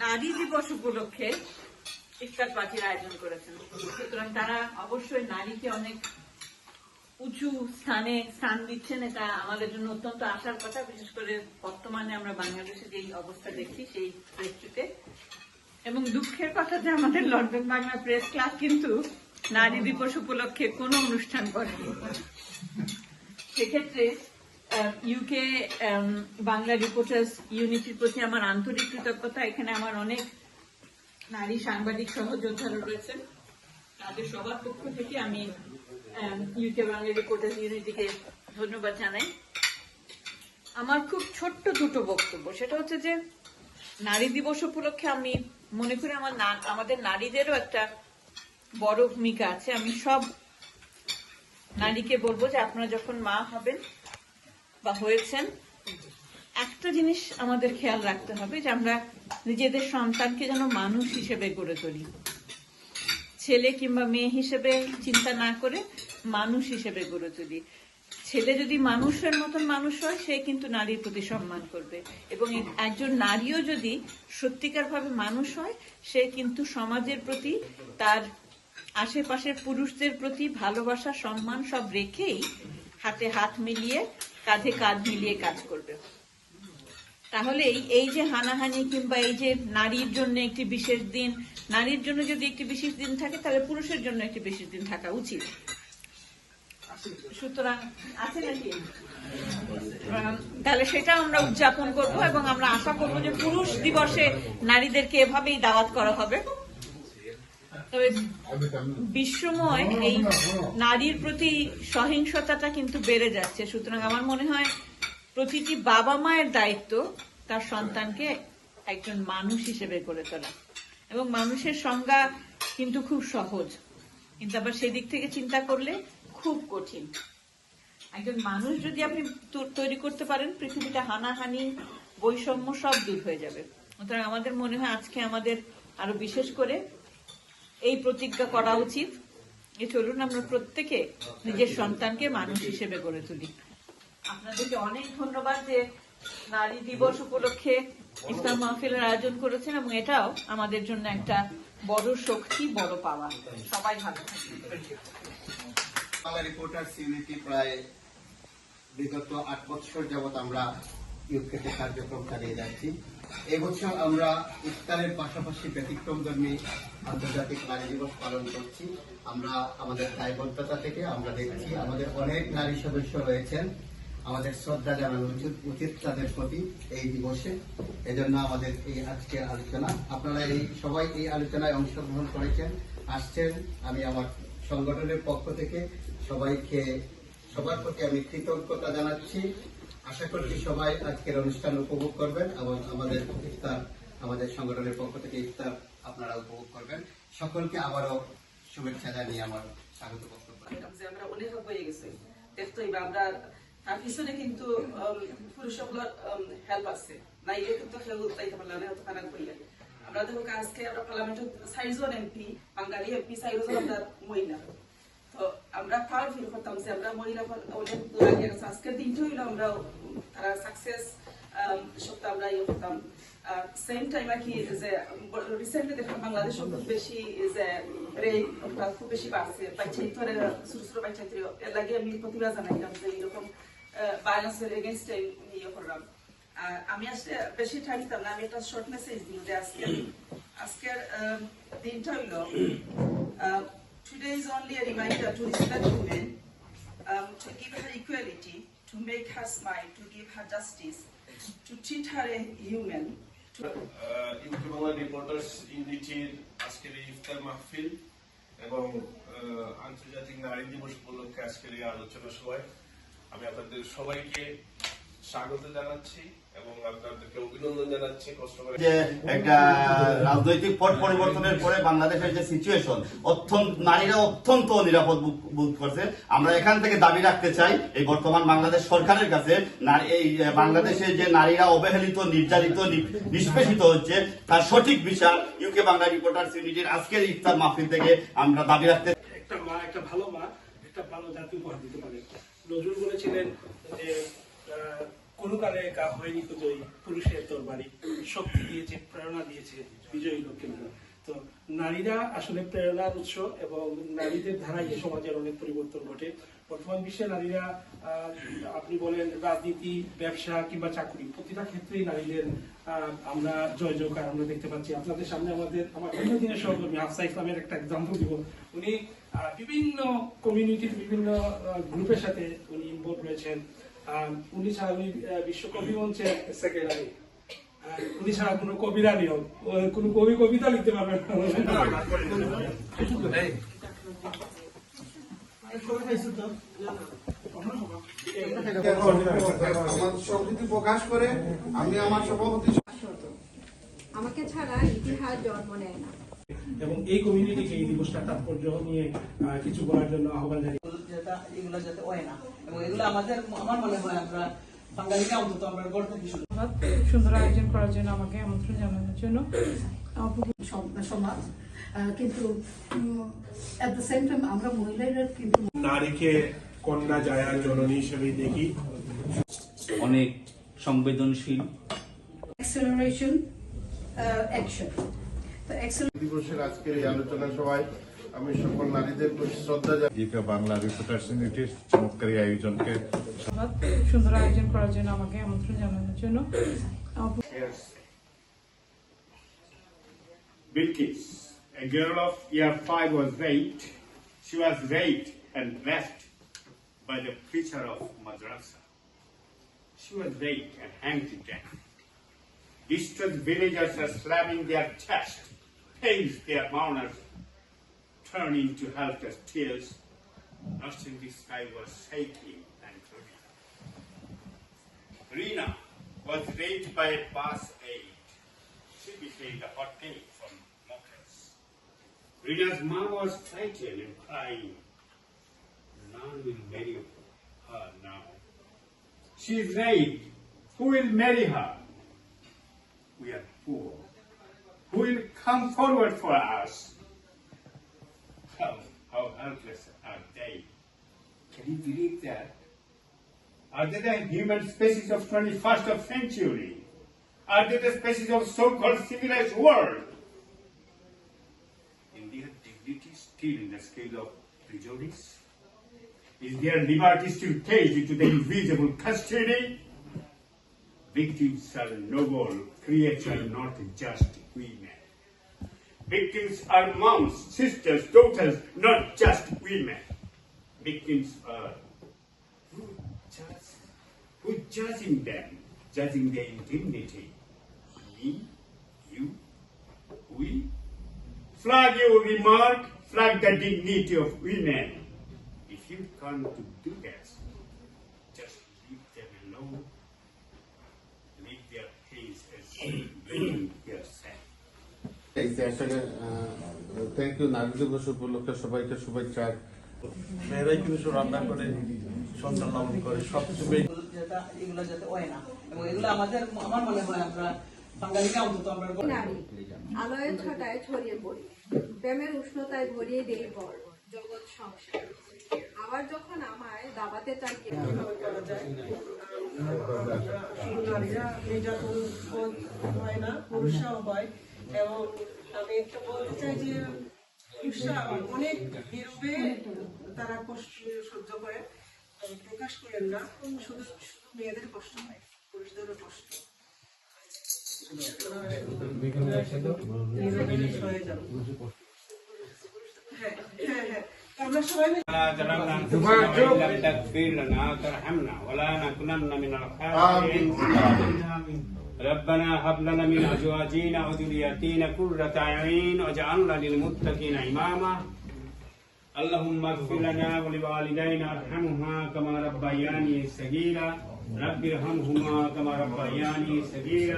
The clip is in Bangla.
নারী দিবস উপলক্ষে ইফতার পার্টির আয়োজন করেছেন। সুতরাং তারা অবশ্যই নারীকে অনেক উঁচু স্থানে স্থান দিচ্ছেন। এটা আমাদের জন্য অত্যন্ত আশার কথা। বিশেষ করে বর্তমানে আমরা বাংলাদেশে যেই অবস্থা দেখছি, সেই প্রেক্ষিতে এবং দুঃখের কথা যে আমাদের লন্ডন বাংলা প্রেস ক্লাব কিন্তু নারী দিবস উপলক্ষে কোনো অনুষ্ঠান করেনি। সেক্ষেত্রে ইউকে বাংলা রিপোর্টার্স ইউনিটির প্রতি আমার আন্তরিক কৃতজ্ঞতা। এখানে আমার অনেক নারী সাংবাদিক সহযোদ্ধারা রয়েছেন। তাদের সবার পক্ষ থেকে আমি ইউকে বাংলা রিপোর্টার্স ইউনিটিকে ধন্যবাদ জানাই। আমার খুব ছোট্ট দুটো বক্তব্য। সেটা হচ্ছে যে, নারী দিবস উপলক্ষে আমি মনে করি আমার আমাদের নারীদেরও একটা বড় ভূমিকা আছে। আমি সব নারীকে বলব যে আপনারা যখন মা হবেন বা হয়েছেন। একটা জিনিস আমাদের খেয়াল রাখতে হবে যে আমরা নিজেদের সন্তানকে যেন মানুষ হিসেবে গড়ে তুলি। ছেলে কিংবা মেয়ে হিসেবে চিন্তা না করে মানুষ হিসেবে গড়ে তুলি। ছেলে যদি মানুষের মতন মানুষ হয়, সে কিন্তু নারীর প্রতি সম্মান করবে এবং একজন নারীও যদি সত্যিকার ভাবে মানুষ হয়, সে কিন্তু সমাজের প্রতি, তার আশেপাশের পুরুষদের প্রতি ভালোবাসা, সম্মান সব রেখেই হাতে হাত মিলিয়ে কাঁধে কাঁধ মিলিয়ে কাজ করবে। তাহলে এই- যে হানাহানি কিংবা এই যে নারীর জন্য একটি বিশেষ দিন নারীর জন্য যদি একটি বিশেষ দিন থাকে তাহলে পুরুষের জন্য একটি বিশেষ দিন থাকা উচিত। সুতরাং আছে নাকি? আম, তাহলে সেটা আমরা উদযাপন করব এবং আমরা আশা করব যে পুরুষ দিবসে নারীদেরকে এভাবেই দাওয়াত করা হবে। তবে বিশ্বময় এই নারীর প্রতি সহিংসতাটা কিন্তু বেড়ে যাচ্ছে। সুতরাং আমার মনে হয় প্রতিটি বাবা মায়ের দায়িত্ব তার সন্তানকে একজন মানুষ হিসেবে গড়ে তোলা। এবং মানুষের সংজ্ঞা কিন্তু খুব সহজ। কিন্তু আবার সেদিক থেকে চিন্তা করলে খুব কঠিন। একজন মানুষ যদি আপনি তৈরি করতে পারেন, পৃথিবীটা হানাহানি, বৈষম্য সব দূর হয়ে যাবে। সুতরাং আমাদের মনে হয় আজকে আমাদের আরও বিশেষ করে এই প্রতিজ্ঞা করা উচিত। চলুন আমরা প্রত্যেকে নিজের সন্তানকে মানুষ হিসেবে গড়ে তুলি। আপনাদেরকে অনেক ধন্যবাদ যে নারী দিবস উপলক্ষে ইসলাম মাহফিলের আয়োজন করেছেন এবং এটাও আমাদের জন্য একটা বড় শক্তি, বড় পাওয়া। সবাই ভালো রিপোর্টার্স ইউনিটি প্রায় বিগত আট বছর যাবৎ আমরা ইউকেতে কার্যক্রম চালিয়ে যাচ্ছি। এবছর আমরা ইফতারের পাশাপাশি ব্যতিক্রমধর্মী আন্তর্জাতিক নারী দিবস পালন করছি। আমরা আমাদের দায়বদ্ধতা থেকে আমরা দেখছি, আমাদের অনেক নারী সদস্য রয়েছেন। আমাদের শ্রদ্ধা জানানো উচিত উচিত তাদের প্রতি এই দিবসে। এজন্য আমাদের এই আজকের আলোচনা। আপনারা এই, সবাই এই আলোচনায় অংশগ্রহণ করেছেন, আসছেন। আমি আমার সংগঠনের পক্ষ থেকে সবাইকে, সবার প্রতি আমি কৃতজ্ঞতা জানাচ্ছি। আশা করছি সবাই আজকের অনুষ্ঠান উপভোগ করবেন এবং আমাদের ইফতার, আমাদের সংগঠনের পক্ষ থেকে ইফতার আপনারা উপভোগ করবেন। সকলকে আবারও শুভেচ্ছা জানিয়ে আমার স্বাগত আমরা অনেক হয়ে গেছে। আমরা, তার পিছনে কিন্তু আমরা দেখো আজকে আমরা পার্লামেন্টের চারিজন এমপি, বাঙালি এমপি চারিজন আমরা মহিলা। আমরা প্রাউড ফিল করতাম যে আমরা মহিলা অনেক লাগিয়ে গেছে আজকের দিনটা হইল আমরা, তারা সাকসেস সবটা আমরা ইয়ে করতাম সেম টাইম আর কি যে রিসেন্টলি দেখলাম বাংলাদেশও খুব বেশি যে খুব বেশি বাড়ছে। ছোট ছোট এর লাগে আমি প্রতিবাদ জানাইলাম যে এরকম এগেনস্টে ইয়ে করলাম। আর আমি আসলে বেশি টাইম দিতাম না, আমি একটা শর্ট মেসেজ দিই যে আজকে আজকের দিনটা হইল Today is only a reminder to respect women, um, to give her equality, to make her smile, to give her justice, to treat her a human, to UK Bangla reporters ইউনিটির আজকের এই ইফতার মাহফিল এবং আন্তর্জাতিক নারী দিবস উপলক্ষে আজকের এই আলোচনা সভায় আমি আপনাদের সবাইকে স্বাগত জানাচ্ছি এবং আপনাদেরকে অভিনন্দন জানাচ্ছি কষ্ট করে যে একটা রাজনৈতিক পট পরিবর্তনের পরে বাংলাদেশের যে সিচুয়েশন অত্যন্ত নারীরা অত্যন্ত নিরাপদ বোধ- বোধ করছে। আমরা এখান থেকে দাবি রাখতে চাই এই বর্তমান বাংলাদেশ সরকারের কাছে এই বাংলাদেশে যে নারীরা অবহেলিত নির্যাতিত নিষ্পেষিত হচ্ছে তার সঠিক বিচার ইউকে বাংলা রিপোর্টার্স ইউনিটির আজকের ইফতার মাহফিল থেকে আমরা দাবি রাখতে একটা মা একটা ভালো মা একটা ভালো জাতি উপহার দিতে পারে। নজরুল বলেছিলেন যে কোনো কালে হয়নি পুরুষের শক্তি দিয়েছে প্রেরণা দিয়েছে বিজয়ী তো নারীরা আসলে প্রেরণার উৎস এবং নারীদের ধারায় এই সমাজের অনেক পরিবর্তন ঘটে। বর্তমান বিশ্বে নারীরা আপনি বলেন রাজনীতি, ব্যবসা কিংবা চাকরি, প্রতিটা ক্ষেত্রেই নারীদের আমরা জয় জয়কার আমরা দেখতে পাচ্ছি। আপনাদের সামনে আমাদের, আমার দীর্ঘদিনের সহকর্মী আফসা ইসলামের একটা এক্সাম্পল দিব। উনি বিভিন্ন কমিউনিটির বিভিন্ন গ্রুপের সাথে উনি ইনভলভ রয়েছেন। উনি ছাড়া উনি আহ, বিশ্ব কবি মঞ্চের সেক্রেটারি উনি ছাড়া কোনো কবিরা নিয়ম কোনো কবি কবিতা লিখতে পারবেন আমার সংস্কৃতি প্রকাশ করে আমি আমার সভাপতি আমাকে ছাড়া ইতিহাস জন্ম নেয় না। এবং এই কমিউনিটিকে এই দিবসটা তাৎপর্য নিয়ে কিছু করার জন্য আহ্বান জানিয়ে এগুলো যাতে হয় না। এবং এগুলো আমাদের আমার মনে হয় আমরা বাঙালিকে অন্তত আমরা গড় থেকে সুন্দর আয়োজন করার জন্য আমাকে আমন্ত্রণ জানানোর জন্য। সমাজ কিন্তু এট দ্য সেম টাইম আমরা মহিলারা কিন্তু নারীকে কন্যা জায়া জননী হিসেবে দেখি। অনেক সংবেদনশীল। অ্যাক্সেলারেশন অ্যাকশন তো অ্যাক্সেলারেশন দিবসের আজকের এই আলোচনা সভায় আমি সকল নারীদের প্রতি শ্রদ্ধা জানাই ইউকে বাংলা রিপোর্টার্স ইউনিটির চমৎকার এই আয়োজনকে ধন্যবাদ সুন্দর আয়োজন করার জন্য আমাকে আমন্ত্রণ জানানোর জন্য আমার Bilkis, a girl of year five, was raped. She was raped and left by the preacher of madrasa. She was raped and hanged to death. Distressed villagers are slamming their chest, pains their mourners, turning to helpless tears. Nursing the sky was shaking and trembling. Rina was raped by a bus aide. She became the hot cake from mockers. Rina's mom was frightened and crying. None will marry her now. She is raped. Who will marry her? We are poor. Who will come forward for us? Helpless are they? Can you believe that? Are they the human species of 21st of century? Are they the species of so-called civilized world? Is their dignity still in the scale of prejudice? Is their liberty still caged into the invisible custody? Victims are noble creatures, not just women. Victims are moms, sisters, daughters, not just women. Victims are who judge, who judging them, judging their indignity. Me, you, we. Flag your remark, flag the dignity of women. If you come to do that, just leave them alone. Leave their pains as yourself. আসলে থ্যাংক ইউ নারী দিবস উপলক্ষে সবাইকে শুভেচ্ছা। মেয়েরাই কিন্তু রান্না করে সন্তান লালন করে সবচেয়ে এগুলো যাতে হয় না। এবং এগুলো আমাদের আমার মনে হয় আমরা বাঙালিকে অন্তত আমরা গড়- নারী আলোয় ছটায় ছড়িয়ে পড়ি প্রেমের উষ্ণতায় ভরিয়ে দেই জগৎ সংসার। আবার যখন আমায় দাবাতে চাই নারীরা নির্যাতন হয় না পুরুষরাও হয়। এবং আমি একটা বলতে চাই যে পুরুষরা অনেক নীরবে তারা কষ্ট সহ্য করে তবে প্রকাশ করেন না শুধু শুধু মেয়েদের কষ্ট হয় পুরুষদেরও কষ্ট নীরবে সয়ে যান। হ্যাঁ হ্যাঁ হ্যাঁ আমরা সবাই মিলে لم تغفر لنا وترحمنا ولا نكونن من الخاسرين ربنا هب لنا من أزواجنا وذرياتنا قرة أعين واجعلنا للمتقين إماما. اللهم اغفر لنا ولوالدينا ارحمهما كما ربياني صغيرا. رب ارحمهما كما ربياني صغيرا.